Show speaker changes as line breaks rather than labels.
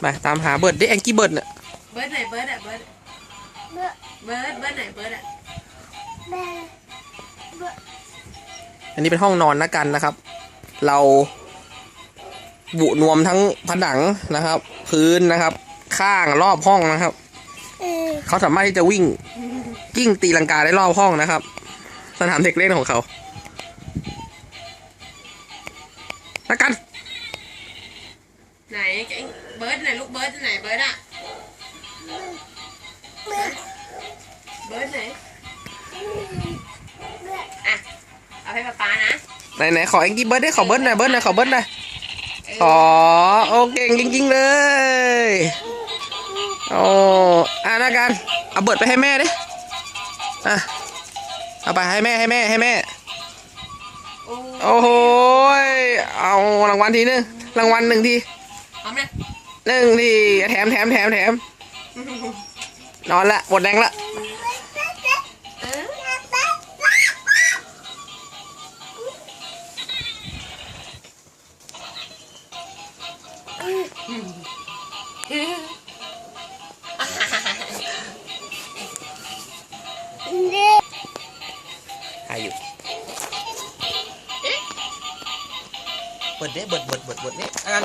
ไปตามหาเบิร์ดดิแองกี้เบิร์ดเนี่ย
เบิร์ดไหนเบิร์ดอะเบิร์ดเบิร์ดเบิร์ดไหนเบิร์ดอะ
อันนี้เป็นห้องนอนนะกันนะครับ เราบุนวมทั้งผนังนะครับ พื้นนะครับ ข้างรอบห้องนะครับเขาสามารถที่จะวิ่งกิ้งตีลังกาได้รอบห้องนะครับ สนามเด็กเล่นของเขานะกัน
ไหนเบิร์ดไหนลูกเบิร์ดไหนเบิร์ดอะเบิร์ดไหนอะเอาให้ป๊าป๊านะ
ไหนไหนขอแองกี้เบิร์ดได้ขอเบิร์ดหน่อยเบิร์ดหน่อยขอเบิร์ดหน่อยขอโอเก่งจริงๆเลยโอ้อะนะกันเอาเบิร์ดไปให้แม่ดิอะเอาไปให้แม่ให้แม่ให้แม่
โอ้
โอ้โหยเอารางวัลทีนึงรางวัลหนึ่งที
พร้อมนะ
หนึ่งทีแถมแถมแถมแถมนอนละหมดแรงละ
เออ
หายอยู่เบิดเด้เบิดเบิดเบิดเบิดนี่อัน